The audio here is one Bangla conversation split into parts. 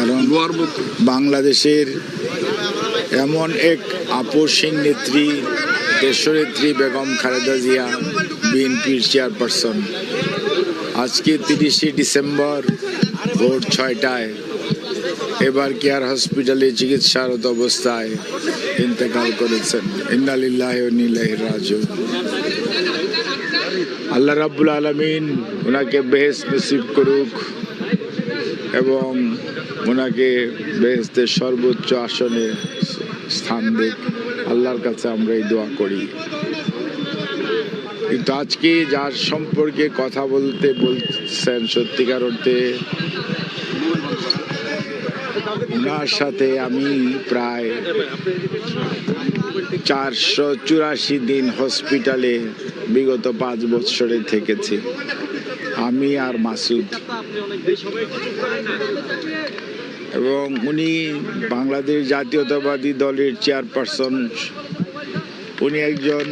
কারণ বাংলাদেশের এমন এক আপোষহীন নেত্রী দেশনেত্রী বেগম খালেদা জিয়া, বিএনপির চেয়ারপারসন। আজকে তিরিশে ডিসেম্বর ভোর ছয়টায় এবার কেয়ার হসপিটালে চিকিৎসারত অবস্থায় ইন্তেকাল করেছেন। ইন্নালিল্লাহ নীলাহ রাজু আল্লাহ রাব্বুল আলমিন ওনাকে বেহেস নসিব করুক এবং ওনাকে বেহেস্তের সর্বোচ্চ আসনে স্থান দিক। আল্লাহর কাছে আমরা এই দোয়া করি। কিন্তু আজকে যার সম্পর্কে কথা বলতে বলছেন সত্যিকার অর্থে, ওনার সাথে আমি প্রায় চারশো চুরাশি দিন হসপিটালে বিগত পাঁচ বছরে থেকেছি। আমি আর মাসুদ। এবং উনি বাংলাদেশ জাতীয়তাবাদী দলের চেয়ারপারসন। উনি একজন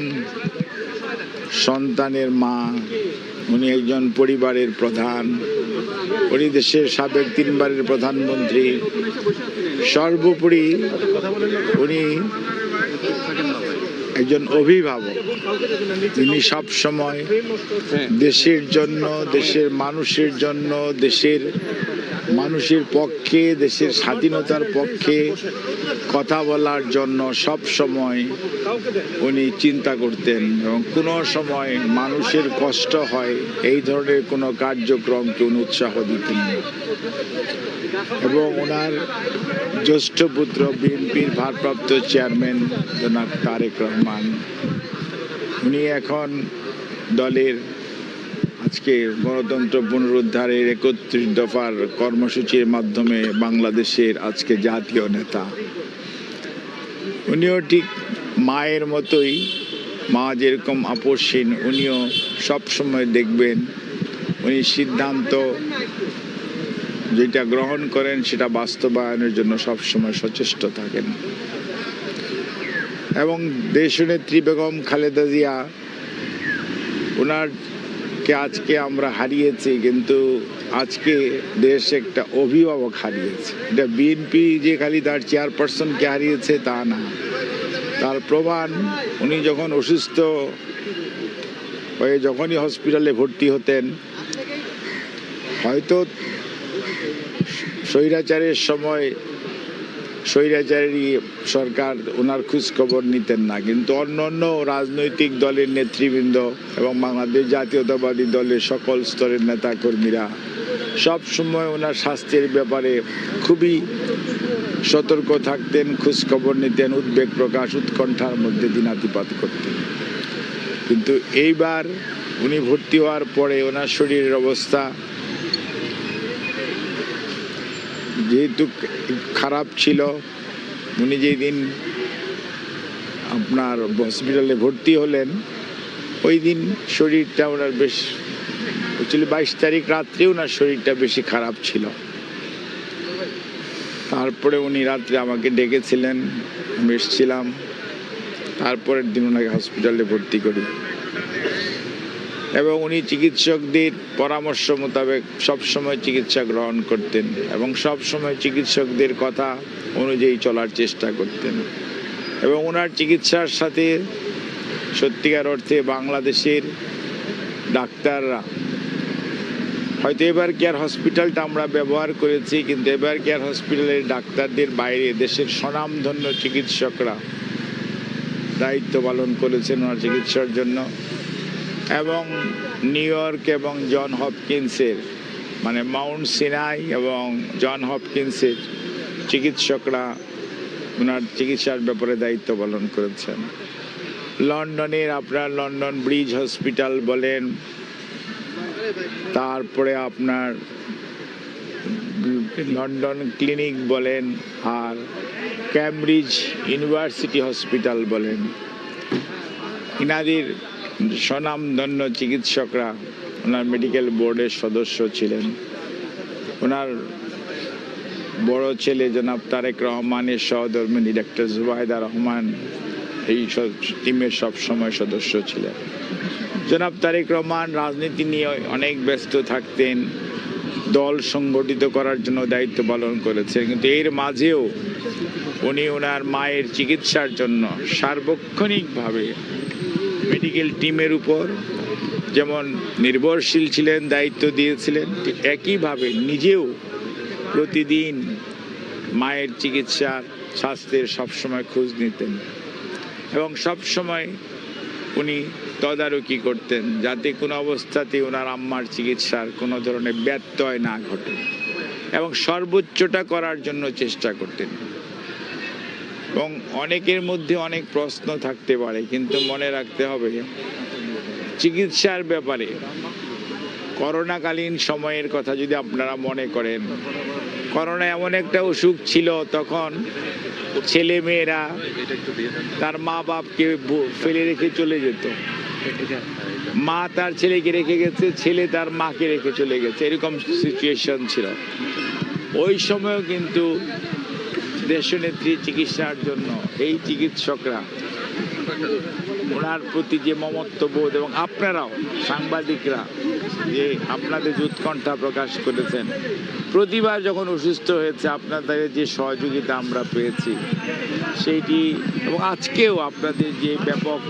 সন্তানের মা, উনি একজন পরিবারের প্রধান, উনি দেশের সাবেক তিনবারের প্রধানমন্ত্রী। সর্বোপরি উনি একজন অভিভাবক তিনি সব সময় দেশের জন্য, দেশের মানুষের জন্য, দেশের মানুষের পক্ষে, দেশের স্বাধীনতার পক্ষে কথা বলার জন্য সব সময় উনি চিন্তা করতেন এবং কোনো সময় মানুষের কষ্ট হয়, এই ধরনের কোনো কার্যক্রমকে উনি উৎসাহ দিতেন। এবং ওনার জ্যেষ্ঠ পুত্র বিএনপির ভারপ্রাপ্ত চেয়ারম্যান জনাব তারেক রহমান। উনি এখন দলের আজকে গণতন্ত্র পুনরুদ্ধারের একত্রিশ দফার কর্মসূচির মাধ্যমে বাংলাদেশের আজকে জাতীয় নেতা। উনিও ঠিক মায়ের মতোই, মা যেরকম আপোষহীন, উনিও সবসময় দেখবেন উনি সিদ্ধান্ত যেটা গ্রহণ করেন সেটা বাস্তবায়নের জন্য সবসময় সচেষ্ট থাকেন। এবং দেশনেত্রী বেগম খালেদা জিয়া ওনারকে আজকে আমরা হারিয়েছি, কিন্তু আজকে দেশ একটা অভিভাবক হারিয়েছে। এটা বিএনপি যে খালি তার চেয়ারপারসনকে হারিয়েছে, তা না। তার প্রমাণ, উনি যখন অসুস্থ হয়ে যখনই হসপিটালে ভর্তি হতেন, হয়তো স্বৈরাচারের সময় স্বৈরাচারী সরকার ওনার খবর নিতেন না। কিন্তু অন্য অন্য রাজনৈতিক দলের নেতৃবৃন্দ এবং বাংলাদেশ জাতীয়তাবাদী দলের সকল স্তরের নেতাকর্মীরা সব সময় ওনার স্বাস্থ্যের ব্যাপারে খুবই সতর্ক থাকতেন খবর নিতেন, উদ্বেগ প্রকাশ, উৎকণ্ঠার মধ্যে দিনাতিপাত করতেন। কিন্তু এইবার উনি ভর্তি হওয়ার পরে ওনার শরীরের অবস্থা যেহেতু খারাপ ছিল, উনি যেই দিন আপনার হসপিটালে ভর্তি হলেন, ওই দিন শরীরটা ওনার বেশ অ্যাকচুয়ালি বাইশ তারিখ রাত্রে ওনার শরীরটা বেশি খারাপ ছিল। তারপরে উনি রাত্রে আমাকে ডেকেছিলেন, আমি এসেছিলাম। তারপরের দিন ওনাকে হসপিটালে ভর্তি করি। এবং উনি চিকিৎসকদের পরামর্শ মোতাবেক সবসময় চিকিৎসা গ্রহণ করতেন এবং সব সময় চিকিৎসকদের কথা অনুযায়ী চলার চেষ্টা করতেন। এবং ওনার চিকিৎসার সাথে সত্যিকার অর্থে বাংলাদেশের ডাক্তাররা, হয়তো এবার কেয়ার হসপিটালটা আমরা ব্যবহার করেছি, কিন্তু এবার কেয়ার হসপিটালের ডাক্তারদের বাইরে দেশের স্বনামধন্য চিকিৎসকরা দায়িত্ব পালন করেছেন ওনার চিকিৎসার জন্য। এবং নিউ ইয়র্ক এবং জন হপকিন্সের মানে মাউন্ট সিনাই এবং জন হপকিন্সের চিকিৎসকরা ওনার চিকিৎসার ব্যাপারে দায়িত্ব পালন করেছেন। লন্ডনের আপনার লন্ডন ব্রিজ হসপিটাল বলেন, তারপরে আপনার লন্ডন ক্লিনিক বলেন, আর ক্যামব্রিজ ইউনিভার্সিটি হসপিটাল বলেন। ইনাদের স্বনামধন্য চিকিৎসকরা। ওনার মেডিকেল বোর্ডের সদস্য ছিলেন। ওনার বড় ছেলে জনাব তারেক রহমানের সহধর্মিনী ডাক্তার জুবাইদা রহমান এই টিমের সব সময় সদস্য ছিলেন। জনাব তারেক রহমান রাজনীতি নিয়ে অনেক ব্যস্ত থাকতেন। দল সংগঠিত করার জন্য দায়িত্ব পালন করেছেন। কিন্তু এর মাঝেও উনি ওনার মায়ের চিকিৎসার জন্য সার্বক্ষণিকভাবে মেডিকেল টিমের উপর যেমন নির্ভরশীল ছিলেন, দায়িত্ব দিয়েছিলেন একইভাবে নিজেও প্রতিদিন মায়ের চিকিৎসার স্বাস্থ্যের সবসময় খোঁজ নিতেন এবং সবসময় উনি তদারকি করতেন যাতে কোনো অবস্থাতে ওনার আম্মার চিকিৎসার কোনো ধরনের ব্যত্যয় না ঘটে এবং সর্বোচ্চটা করার জন্য চেষ্টা করতেন। এবং অনেকের মধ্যে অনেক প্রশ্ন থাকতে পারে, কিন্তু মনে রাখতে হবে চিকিৎসার ব্যাপারে করোনাকালীন সময়ের কথা যদি আপনারা মনে করেন। করোনা এমন একটা অসুখ ছিল, তখন ছেলে মেয়েরা তার মা বাপকে ফেলে রেখে চলে যেত। মা তার ছেলেকে রেখে গেছে, ছেলে তার মাকে রেখে চলে গেছে, এরকম সিচুয়েশন ছিল। ওই সময়ও কিন্তু দেশনেত্রী চিকিৎসার জন্য এই চিকিৎসকরা ওনার প্রতি যে মমত্ববোধ এবং আপনারাও সাংবাদিকরা যে আপনাদের উৎকণ্ঠা প্রকাশ করেছেন, প্রতিবার যখন অসুস্থ হয়েছে, আপনাদের যে সহযোগিতা আমরা পেয়েছি সেইটি এবং আজকেও আপনাদের যে ব্যাপক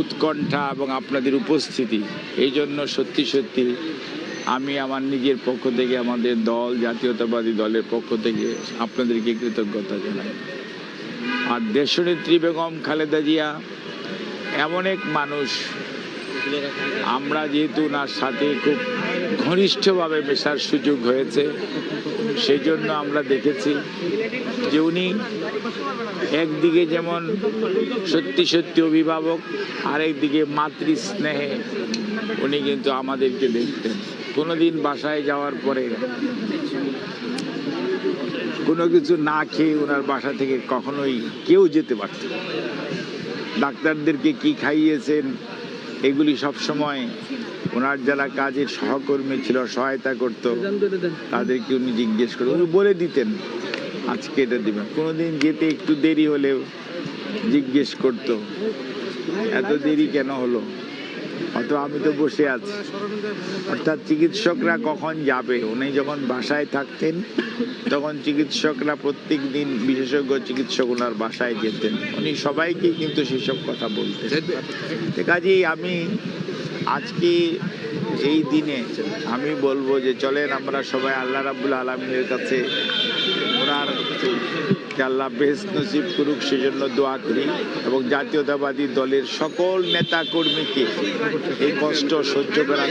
উৎকণ্ঠা এবং আপনাদের উপস্থিতি, এই জন্য সত্যি সত্যি আমি আমার নিজের পক্ষ থেকে, আমাদের দল, জাতীয়তাবাদী দলের পক্ষ থেকে আপনাদেরকে কৃতজ্ঞতা জানাই। আর দেশনেত্রী বেগম খালেদা জিয়া, এমন এক মানুষ, আমরা যেহেতু ওনার সাথে খুব ঘনিষ্ঠভাবে মেশার সুযোগ হয়েছে সেই জন্য আমরা দেখেছি যে উনি একদিকে যেমন সত্যি সত্যি অভিভাবক, আরেকদিকে মাতৃ স্নেহে উনি কিন্তু আমাদেরকে দেখতেন। কোনোদিন বাসায় যাওয়ার পরে কোনো কিছু না খেয়ে ওনার বাসা থেকে কখনোই কেউ যেতে পারত ডাক্তারদেরকে কি খাইয়েছেন, এগুলি সব সময় ওনার যারা কাজের সহকর্মী ছিল, সহায়তা করত, তাদেরকে উনি জিজ্ঞেস করে, উনি বলে দিতেন, আজকে এটা দিবেন। কোনোদিন যেতে একটু দেরি হলেও জিজ্ঞেস করতো, এত দেরি কেন হলো? অত আমি তো বসে আছি। অর্থাৎ চিকিৎসকরা কখন যাবে? উনি যখন বাসায় থাকতেন, তখন চিকিৎসকরা প্রত্যেক দিন বিশেষজ্ঞ চিকিৎসক ওনার বাসায় যেতেন। উনি সবাইকে কিন্তু সেসব কথা বলতেন। কাজেই আমি আজকে এই দিনে আমি বলব যে, চলেন আমরা সবাই আল্লাহ রাবুল আলমিনের কাছে ওনার যে আল্লাহ বেশ নসিব করুক সেজন্য দোয়া করি এবং জাতীয়তাবাদী দলের সকল নেতা কর্মীকে এই কষ্ট সহ্য করার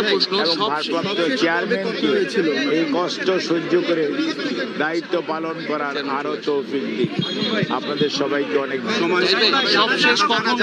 এবং ভারপ্রাপ্ত চেয়ারম্যানকে এই কষ্ট সহ্য করে দায়িত্ব পালন করার আরও তৌফিক দিক। আপনাদের সবাইকে অনেক কখন